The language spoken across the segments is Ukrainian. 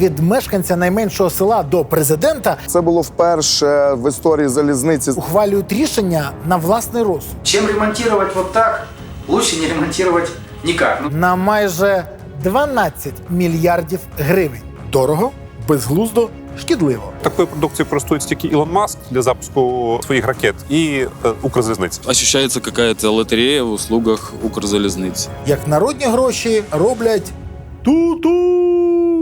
Від мешканця найменшого села до президента Це було вперше в історії залізниці. ухвалюють рішення на власний розсуд Чем ремонтировать вот так, лучше не ремонтировать никак. Ну, на майже 12 мільярдів гривень. Дорого, безглуздо, шкідливо. Такою продукцією користується тільки Ілон Маск для запуску своїх ракет і е, Укрзалізниця. ощущается какая-то лотерея в услугах Укрзалізниці. Як народні гроші роблять ту-ту.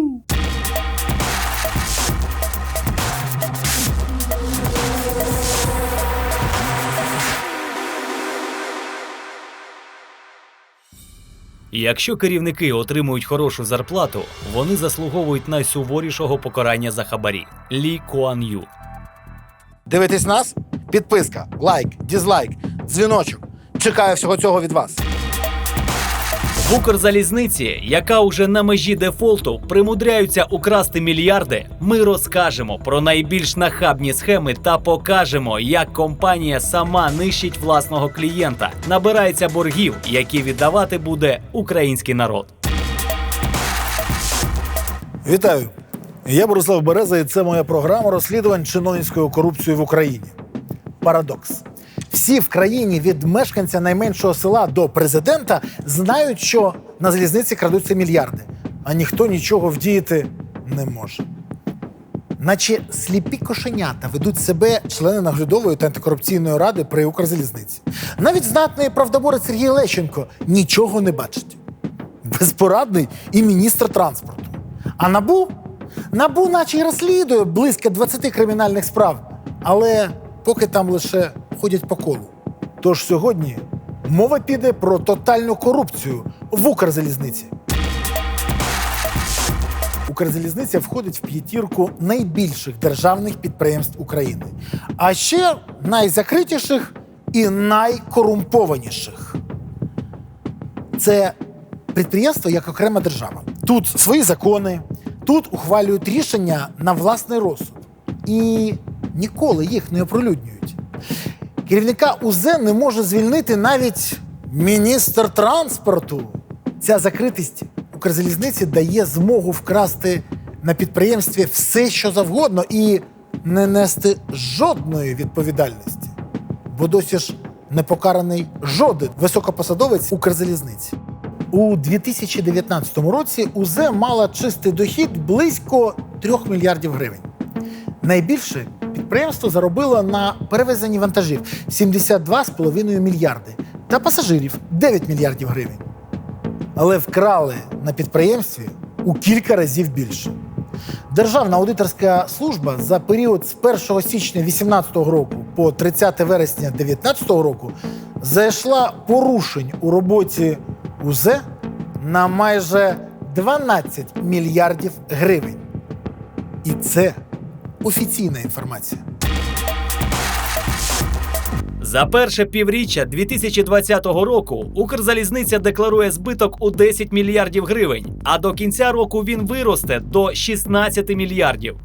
Якщо керівники отримують хорошу зарплату, вони заслуговують найсуворішого покарання за хабарі. Лі Куан Ю. Дивитесь нас? Підписка, лайк, дізлайк, дзвіночок. Чекаю всього цього від вас. В Укрзалізниці, яка уже на межі дефолту, примудряються украсти мільярди. Ми розкажемо про найбільш нахабні схеми та покажемо, як компанія сама нищить власного клієнта, набирається боргів, які віддавати буде український народ. Вітаю! Я Борислав Береза, і це моя програма розслідувань чиновницької корупції в Україні. Парадокс. Всі в країні від мешканця найменшого села до президента знають, що на залізниці крадуться мільярди, а ніхто нічого вдіяти не може. Наче сліпі кошенята ведуть себе члени наглядової та антикорупційної ради при Укрзалізниці. Навіть знатний правдоборець Сергій Лещенко нічого не бачить. Безпорадний і міністр транспорту. А набу? Набу, наче й розслідує близько 20 кримінальних справ, але поки там лише ходять по колу. Тож сьогодні мова піде про тотальну корупцію в Укрзалізниці. Укрзалізниця входить в п'ятірку найбільших державних підприємств України, а ще найзакритіших і найкорумпованіших. Це підприємство як окрема держава. Тут свої закони, тут ухвалюють рішення на власний розсуд і ніколи їх не оприлюднюють. Керівника УЗ не може звільнити навіть міністр транспорту. Ця закритість Укрзалізниці дає змогу вкрасти на підприємстві все, що завгодно, і не нести жодної відповідальності. Бо досі ж не покараний жоден високопосадовець Укрзалізниці. У 2019 році УЗ мала чистий дохід близько 3 мільярдів гривень. Найбільше підприємство заробило на перевезенні вантажів 72,5 мільярди та пасажирів 9 мільярдів гривень. Але вкрали на підприємстві у кілька разів більше. Державна аудиторська служба за період з 1 січня 2018 року по 30 вересня 2019 року зайшла порушень у роботі УЗ на майже 12 мільярдів гривень. І це офіційна інформація. За перше півріччя 2020 року Укрзалізниця декларує збиток у 10 мільярдів гривень, а до кінця року він виросте до 16 мільярдів.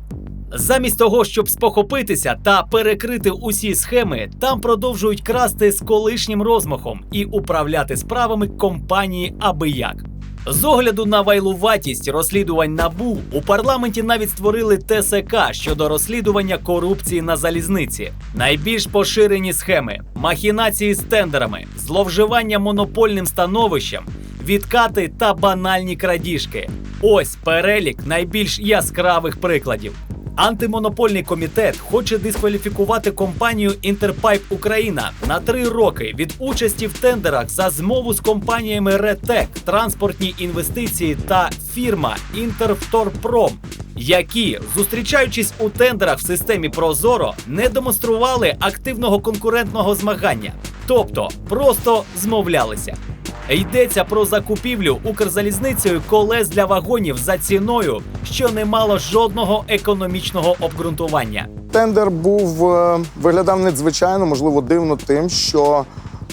Замість того, щоб спохопитися та перекрити усі схеми, там продовжують красти з колишнім розмахом і управляти справами компанії аби як. З огляду на вайлуватість розслідувань набу у парламенті навіть створили ТСК щодо розслідування корупції на залізниці. Найбільш поширені схеми, махінації з тендерами, зловживання монопольним становищем, відкати та банальні крадіжки. Ось перелік найбільш яскравих прикладів. Антимонопольний комітет хоче дискваліфікувати компанію Інтерпайп Україна на три роки від участі в тендерах за змову з компаніями Ретек, транспортні інвестиції та фірма Інтервторпром, які, зустрічаючись у тендерах в системі Прозоро, не демонстрували активного конкурентного змагання, тобто просто змовлялися. Йдеться про закупівлю Укрзалізницею колес для вагонів за ціною, що не мало жодного економічного обґрунтування. Тендер був е, виглядав надзвичайно, можливо, дивно тим, що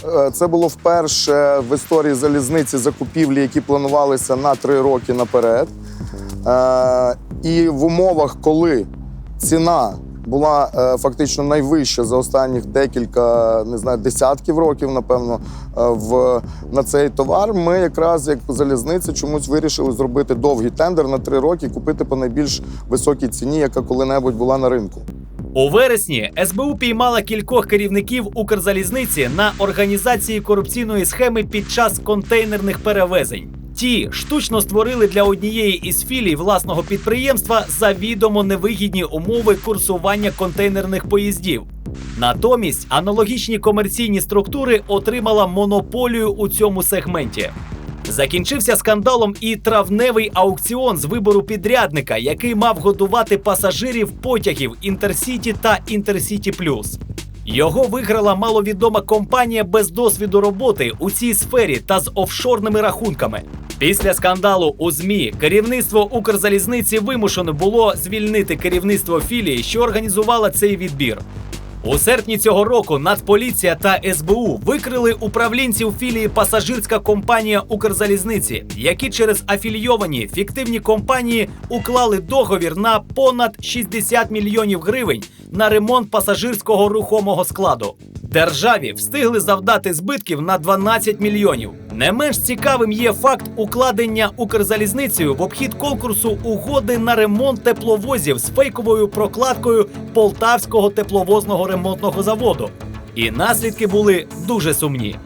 е, це було вперше в історії залізниці закупівлі, які планувалися на три роки наперед. Е, І в умовах, коли ціна була е, фактично найвища за останніх декілька, не знаю, десятків років, напевно, е, в на цей товар. Ми якраз як залізниця чомусь вирішили зробити довгий тендер на три роки, купити по найбільш високій ціні, яка коли-небудь була на ринку. У вересні СБУ піймала кількох керівників Укрзалізниці на організації корупційної схеми під час контейнерних перевезень. Ті штучно створили для однієї із філій власного підприємства завідомо невигідні умови курсування контейнерних поїздів. Натомість аналогічні комерційні структури отримала монополію у цьому сегменті. Закінчився скандалом і травневий аукціон з вибору підрядника, який мав годувати пасажирів потягів Інтерсіті та Інтерсіті Плюс. Його виграла маловідома компанія без досвіду роботи у цій сфері та з офшорними рахунками. Після скандалу у ЗМІ керівництво Укрзалізниці вимушено було звільнити керівництво філії, що організувала цей відбір. У серпні цього року Нацполіція та СБУ викрили управлінців філії пасажирська компанія Укрзалізниці, які через афілійовані фіктивні компанії уклали договір на понад 60 мільйонів гривень на ремонт пасажирського рухомого складу. Державі встигли завдати збитків на 12 мільйонів. Не менш цікавим є факт укладення Укрзалізницею в обхід конкурсу угоди на ремонт тепловозів з фейковою прокладкою Полтавського тепловозного ремонтного заводу. І наслідки були дуже сумні.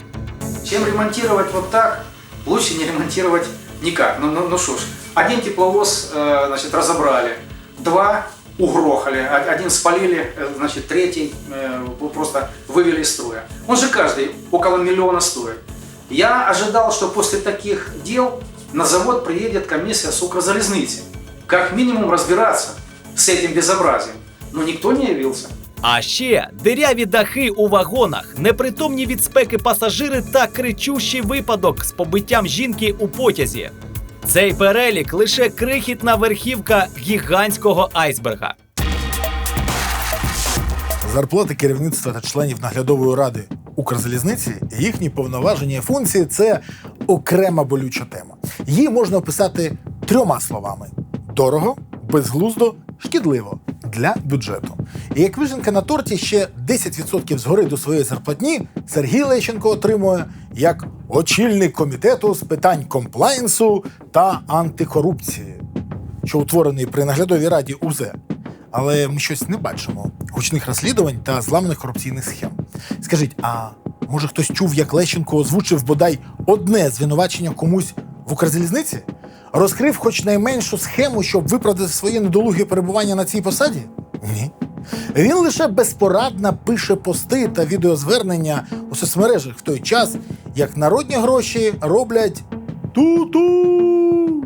Чем ремонтировать вот так, лучше не ремонтировать никак. Ну, ну, ну что ж, один тепловоз э, значит, разобрали, два угрохали, о- один спалили, э, значит, третий э, просто вывели из строя. Он же каждый около миллиона стоит. Я ожидал, что после таких дел на завод приедет комиссия с Укрзалезницы. Как минимум разбираться с этим безобразием. Но никто не явился. А ще диряві дахи у вагонах, непритомні від спеки пасажири та кричущий випадок з побиттям жінки у потязі. Цей перелік лише крихітна верхівка гігантського айсберга. Зарплати керівництва та членів наглядової ради Укрзалізниці, їхні повноваження і функції це окрема болюча тема. Її можна описати трьома словами: дорого, безглуздо, шкідливо для бюджету. І як виженка на торті ще 10% згори до своєї зарплатні Сергій Лещенко отримує як очільник комітету з питань комплаєнсу та антикорупції, що утворений при наглядовій раді УЗ але ми щось не бачимо гучних розслідувань та зламаних корупційних схем. Скажіть, а може хтось чув, як Лещенко озвучив бодай одне звинувачення комусь в Укрзалізниці? Розкрив хоч найменшу схему, щоб виправдати своє недолуге перебування на цій посаді? Ні. Він лише безпорадно пише пости та відеозвернення у соцмережах в той час, як народні гроші роблять ту-ту.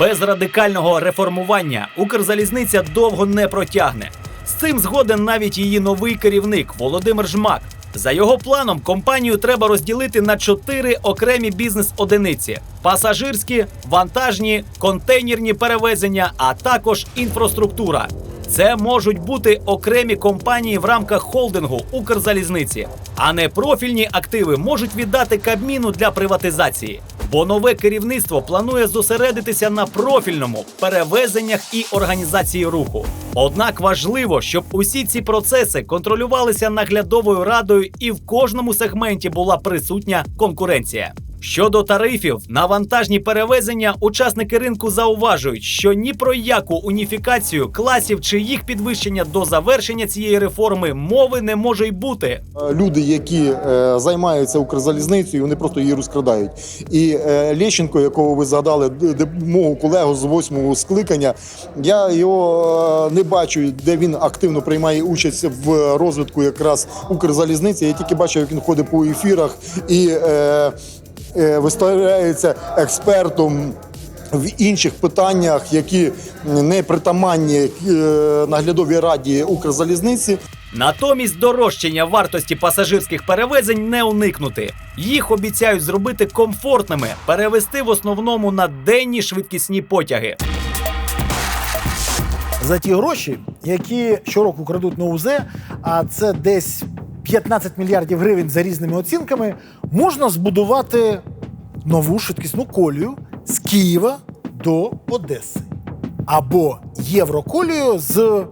Без радикального реформування Укрзалізниця довго не протягне. З цим згоден навіть її новий керівник Володимир Жмак. За його планом, компанію треба розділити на чотири окремі бізнес-одиниці: пасажирські, вантажні, контейнерні перевезення, а також інфраструктура. Це можуть бути окремі компанії в рамках холдингу Укрзалізниці, а не профільні активи можуть віддати Кабміну для приватизації. Бо нове керівництво планує зосередитися на профільному перевезеннях і організації руху. Однак важливо, щоб усі ці процеси контролювалися наглядовою радою і в кожному сегменті була присутня конкуренція. Щодо тарифів на вантажні перевезення, учасники ринку зауважують, що ні про яку уніфікацію класів чи їх підвищення до завершення цієї реформи мови не може й бути. Е, люди, які е, займаються Укрзалізницею, вони просто її розкрадають. І е, Лещенко, якого ви згадали, д- д- мого колегу з восьмого скликання, я його е, не бачу, де він активно приймає участь в розвитку якраз Укрзалізниці. Я тільки бачу, як він ходить по ефірах і е, виставляється експертом. В інших питаннях, які не притаманні е, наглядовій раді Укрзалізниці, Натомість дорожчання вартості пасажирських перевезень не уникнути. Їх обіцяють зробити комфортними, перевести в основному на денні швидкісні потяги. за ті гроші, які щороку крадуть на УЗ, а це десь 15 мільярдів гривень за різними оцінками, можна збудувати нову швидкісну колію з Києва до Одеси. або Євроколію з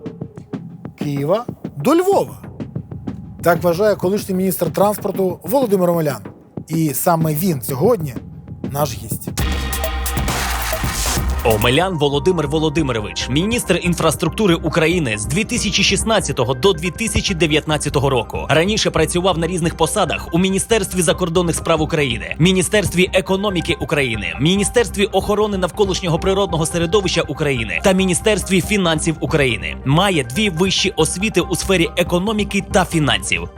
Києва до Львова. Так вважає колишній міністр транспорту Володимир Омелян. І саме він сьогодні наш гість. Омелян Володимир Володимирович, міністр інфраструктури України з 2016 до 2019 року. Раніше працював на різних посадах у Міністерстві закордонних справ України, Міністерстві економіки України, Міністерстві охорони навколишнього природного середовища України та Міністерстві фінансів України. Має дві вищі освіти у сфері економіки та фінансів.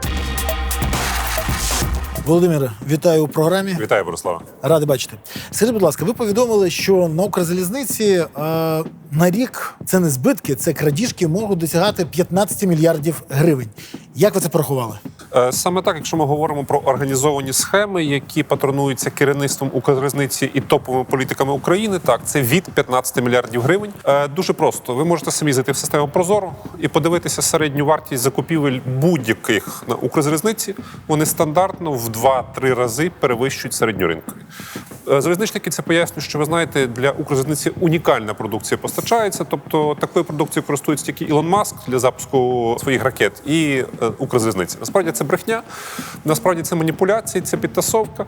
Володимире, вітаю у програмі. Вітаю, Борислава. Радий бачити. Скажіть, будь ласка, ви повідомили, що на Укрзалізниці е, на рік це не збитки, це крадіжки можуть досягати 15 мільярдів гривень. Як ви це порахували? Е, Саме так, якщо ми говоримо про організовані схеми, які патронуються керівництвом Укрзалізниці і топовими політиками України, так це від 15 мільярдів гривень. Е, Дуже просто. Ви можете самі зайти в систему Прозоро і подивитися середню вартість закупівель будь-яких на Укрзалізниці. Вони стандартно в 2-3 рази перевищують середню ринку. Е, Залізничники це пояснюють, що ви знаєте, для Укрзалізниці унікальна продукція постачається. Тобто такою продукцією користується тільки Ілон Маск для запуску своїх ракет і е, Укрзалізниці. Насправді це брехня, насправді це маніпуляції, це підтасовка.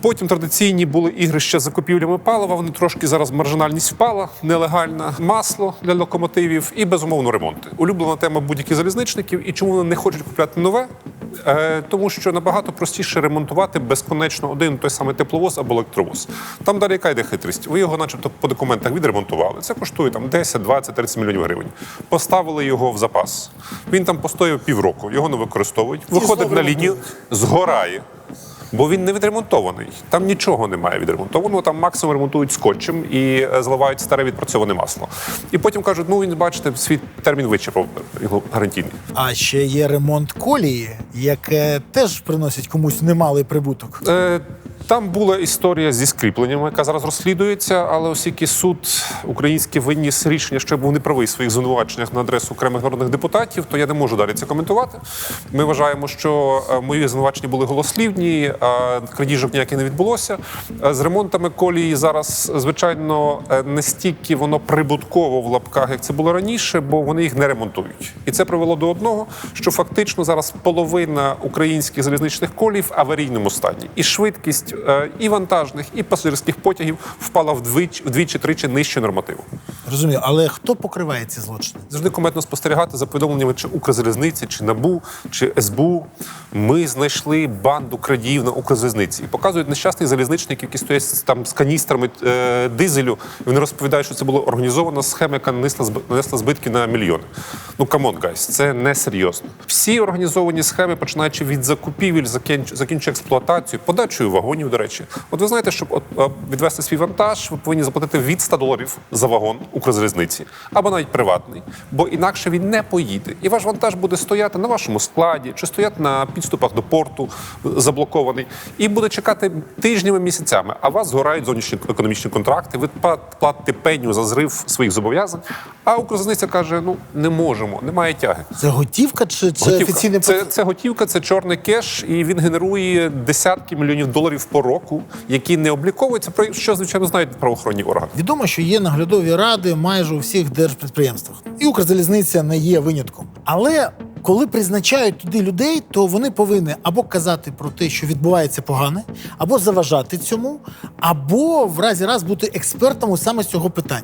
Потім традиційні були ігрища з закупівлями палива. Вони трошки зараз маржинальність впала, нелегальна масло для локомотивів і безумовно ремонти. Улюблена тема будь-яких залізничників. І чому вони не хочуть купляти нове? Е, тому що набагато простіше ремонтувати безконечно один той самий тепловоз або електровоз. Там далі яка йде хитрість? Ви його, начебто, по документах відремонтували. Це коштує там 10, 20, 30 мільйонів гривень. Поставили його в запас. Він там постояв півроку, його не використовують. Виходить на лінію, згорає. Бо він не відремонтований. Там нічого немає відремонтованого. Там максимум ремонтують скотчем і е, зливають старе відпрацьоване масло. І потім кажуть: ну він бачите, свій термін вичерпав його гарантійний. А ще є ремонт колії, яке теж приносить комусь немалий прибуток. Е, Там була історія зі скріпленнями, яка зараз розслідується, але оскільки суд український виніс рішення, що був неправий в своїх звинуваченнях на адресу окремих народних депутатів, то я не можу далі це коментувати. Ми вважаємо, що е, мої звинувачення були голослівні, а крадіжок ніяких не відбулося. Е, З ремонтами колії зараз, звичайно, е, не стільки воно прибутково в лапках, як це було раніше, бо вони їх не ремонтують. І це привело до одного, що фактично зараз половина українських залізничних колій в аварійному стані. І швидкість е, і вантажних, і пасажирських потягів впала вдвічі, вдвічі-тричі нижче нормативу. Розумію, але хто покриває ці злочини? Завжди кометно спостерігати за повідомленнями чи Укрзалізниці, чи НАБУ, чи СБУ. Ми знайшли банду крадіїв на Укрзалізниці і показують нещасних залізничників, які стоять там з каністрами е, дизелю. І вони розповідають, що це була організована схема, яка нанесла нанесла збитки на мільйони. Ну камон, гайс, це не серйозно. Всі організовані схеми, починаючи від закупівель, закінч- закінчуючи експлуатацію, подачею вагонів. До речі, от ви знаєте, щоб е, відвести свій вантаж, ви повинні заплатити від 100 доларів за вагон Укрзалізниці або навіть приватний, бо інакше він не поїде. І ваш вантаж буде стояти на вашому складі чи стояти на підступах до порту заблокований, і буде чекати тижнями, місяцями. А вас згорають зовнішні економічні контракти. Ви платите пеню за зрив своїх зобов'язань. А Укрзалізниця каже: ну не можемо, немає тяги. Це готівка чи це Готівка. офіційне Це, це готівка, це чорний кеш, і він генерує десятки мільйонів доларів по року, які не обліковуються, про що звичайно знають правоохоронні органи. Відомо, що є наглядові ради майже у всіх держпідприємствах, і Укрзалізниця не є винятком. Але коли призначають туди людей, то вони повинні або казати про те, що відбувається погане, або заважати цьому, або в разі раз бути експертом саме з цього питання.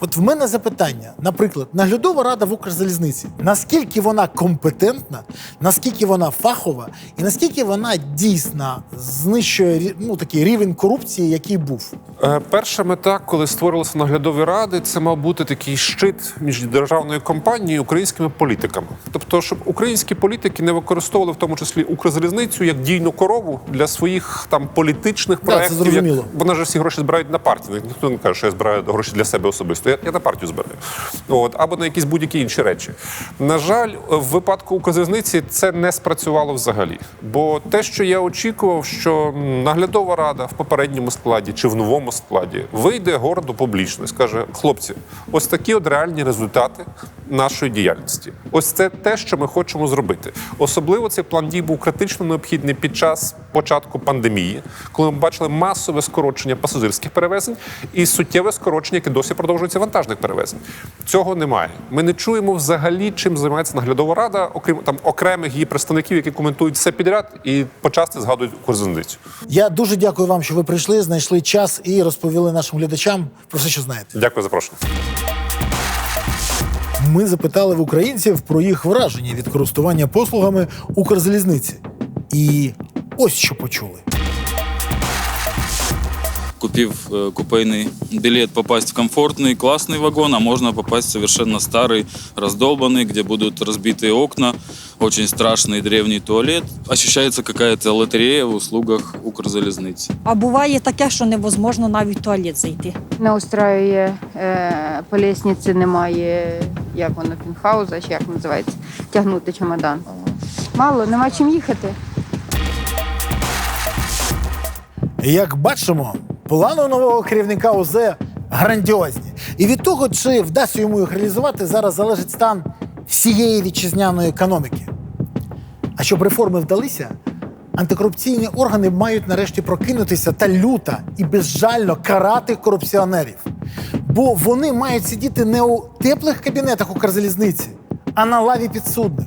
От в мене запитання, наприклад, наглядова рада в Укрзалізниці, наскільки вона компетентна, наскільки вона фахова, і наскільки вона дійсно знищує ну, такий рівень корупції, який був. Е, Перша мета, коли створилися наглядові ради, це мав бути такий щит між державною компанією і українськими політиками. Тобто, щоб українські політики не використовували в тому числі Укрзалізницю як дійну корову для своїх там політичних Да, це проєктів. зрозуміло. Як... Вона ж всі гроші збирають на партію. Ніхто не каже, що я збираю гроші для себе особисто. Я, я на партію збираю. От або на якісь будь-які інші речі. На жаль, в випадку Укрзалізниці це не спрацювало взагалі. Бо те, що я очікував, що наглядова рада в попередньому складі чи в новому складі вийде гордо публічно і скаже: хлопці, ось такі от реальні результати. нашої діяльності. Ось це те, що ми хочемо зробити. Особливо цей план дій був критично необхідний під час початку пандемії, коли ми бачили масове скорочення пасажирських перевезень і суттєве скорочення, яке досі продовжується вантажних перевезень. Цього немає. Ми не чуємо взагалі, чим займається наглядова рада, окрім там окремих її представників, які коментують все підряд і почасти згадують Укрзалізницю. Я дуже дякую вам, що ви прийшли, знайшли час і розповіли нашим глядачам про все, що знаєте. Дякую за запрошення. Ми запитали в українців про їх враження від користування послугами Укрзалізниці. І ось що почули Купив э, купейный билет, попасть в комфортный, классный вагон, а можно попасть в совершенно старый, раздолбанный, где будут разбитые окна, очень страшный древний туалет. Ощущается какая-то лотерея в услугах Укрзалізниці. А буває таке, що невозможно навіть в туалет зайти. Не устраює е, по лісниці, немає, як воно, пінхауза, чи як називається, тягнути чемодан. Мало, нема чим їхати. Як бачимо, плани нового керівника УЗ грандіозні. І від того, чи вдасться йому їх реалізувати, зараз залежить стан всієї вітчизняної економіки. А щоб реформи вдалися, антикорупційні органи мають нарешті прокинутися та люто і безжально карати корупціонерів. Бо вони мають сидіти не у теплих кабінетах Укрзалізниці, а на лаві підсудних.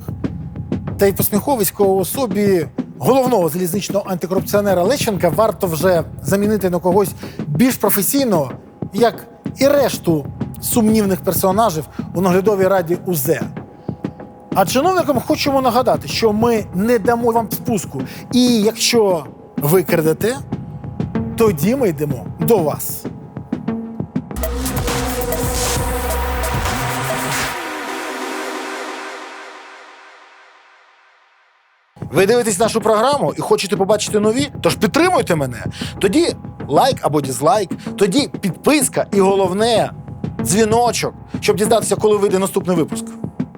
Та й посміховисько особі головного залізничного антикорупціонера Лещенка варто вже замінити на когось більш професійного, як і решту сумнівних персонажів у наглядовій раді УЗ. А чиновникам хочемо нагадати, що ми не дамо вам спуску. І якщо ви крадете, тоді ми йдемо до вас. Ви дивитесь нашу програму і хочете побачити нові? Тож підтримуйте мене. Тоді лайк або дізлайк, тоді підписка і головне дзвіночок, щоб дізнатися, коли вийде наступний випуск.